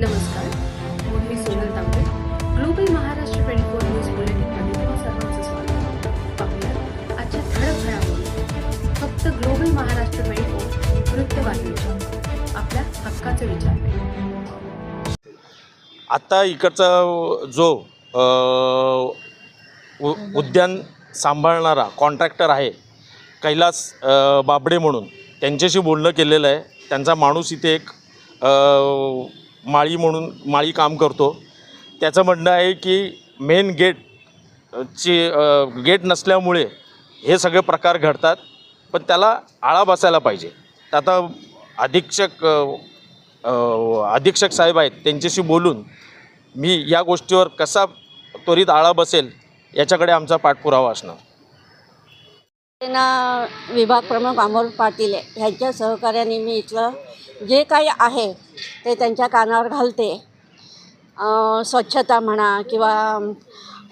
नमस्कार मी Sonal Tambe global Maharashtra twenty four news बुलेटिनमध्ये तुम्हा सर्वांचं स्वागत पाहूया आजच्या ठळक घडामोडी. फक्त ग्लोबल महाराष्ट्र ट्वेंटी फोर वृत्तवाहिनीच्या आपल्या हक्काचे विचार आत्ता इकडचा जो उ उद्यान सांभाळणारा कॉन्ट्रॅक्टर आहे कैलास बाबडे म्हणून त्यांच्याशी बोलणं केलेलं आहे. त्यांचा माणूस इथे एक माळी म्हणून माळी काम करतो. त्याचं म्हणणं आहे की मेन गेट ची गेट नसल्यामुळे हे सगळे प्रकार घडतात पण त्याला आळा बसायला पाहिजे. तर आता अधीक्षक अधीक्षक साहेब आहेत त्यांच्याशी बोलून मी या गोष्टीवर कसा त्वरित आळा बसेल याच्याकडे आमचा पाठपुरावा असणार. सेना विभाग प्रमुख अमोल पाटील ह्यांच्या सहकार्याने मी इथलं जे काही आहे ते त्यांच्या कानावर घालते. स्वच्छता म्हणा किंवा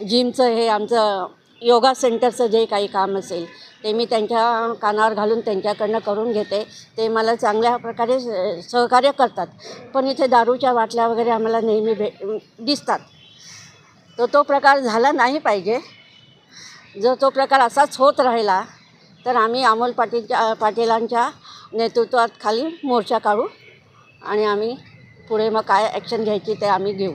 जिमचं हे आमचं योगा सेंटरचं जे काही काम असेल ते मी त्यांच्या कानावर घालून त्यांच्याकडनं करून घेते. ते मला चांगल्या प्रकारे सहकार्य करतात. पण इथे दारूच्या बाटल्या वगैरे आम्हाला नेहमी भे दिसतात. तर तो प्रकार झाला नाही पाहिजे. जर तो प्रकार असाच होत राहिला तर आम्ही अमोल पाटीलच्या पाटीलांच्या नेतृत्वात खाली मोर्चा काढू आणि आम्ही पुढे मग काय ॲक्शन घ्यायची ते आम्ही घेऊ.